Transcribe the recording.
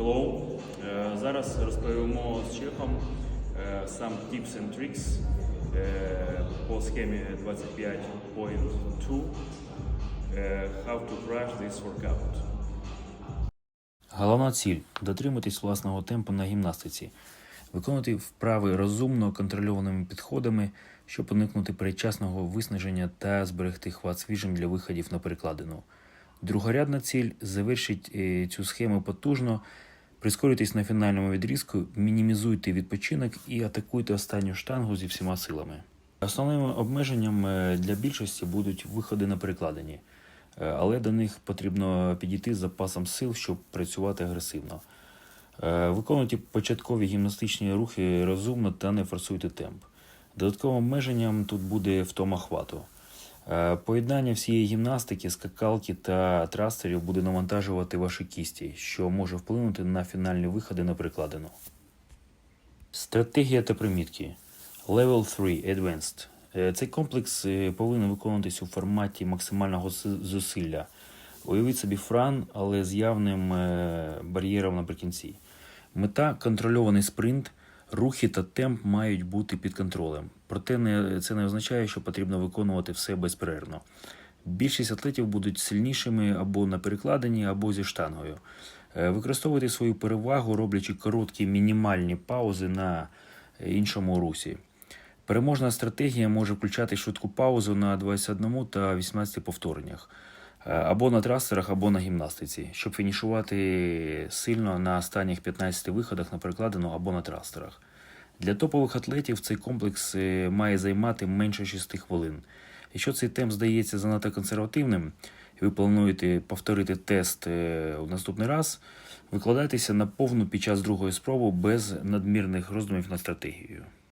Hello. Е, Зараз розповімо з Чехом е, some tips and tricks е, по схемі 25.2 е, how to crush this workout. Головна ціль дотриматись власного темпу на гімнастиці, виконувати вправи розумно контрольованими підходами, щоб уникнути передчасного виснаження та зберегти хват свіжим для виходів на перекладину. Другорядна ціль завершить цю схему потужно, прискорюйтесь на фінальному відрізку, мінімізуйте відпочинок і атакуйте останню штангу зі всіма силами. Основним обмеженням е, для більшості будуть виходи на перекладині, е, але до них потрібно підійти з запасом сил, щоб працювати агресивно. Е, Виконуйте початкові гімнастичні рухи розумно та не форсуйте темп. Додатковим обмеженням тут буде втома хвату. Е, Поєднання всієї гімнастики, скакалки та трастерів буде навантажувати ваші кісті, що може вплинути на фінальні виходи на перекладину. Стратегія та примітки. Level 3 Advanced. Е, Цей комплекс е, повинен виконуватись у форматі максимального зусилля. Уявіть собі фран, але з явним бар'єром наприкінці. Мета контрольований спринт, рухи та темп мають бути під контролем. Проте не, це не означає, що потрібно виконувати все безперервно. Більшість атлетів будуть сильнішими або на перекладині, або зі штангою. Е, Використовуйте свою перевагу, роблячи короткі мінімальні паузи на іншому русі. Переможна стратегія може включати швидку паузу на 21 та 18 повтореннях, або на трасерах, або на гімнастиці, щоб фінішувати сильно на останніх 15 виходах на перекладину або на трастерах. Для топових атлетів цей комплекс е, має займати менше 6 хвилин. Якщо цей темп здається занадто консервативним, і ви плануєте повторити тест е, у наступний раз, викладайтеся на повну під час другої спроби без надмірних роздумів над стратегією.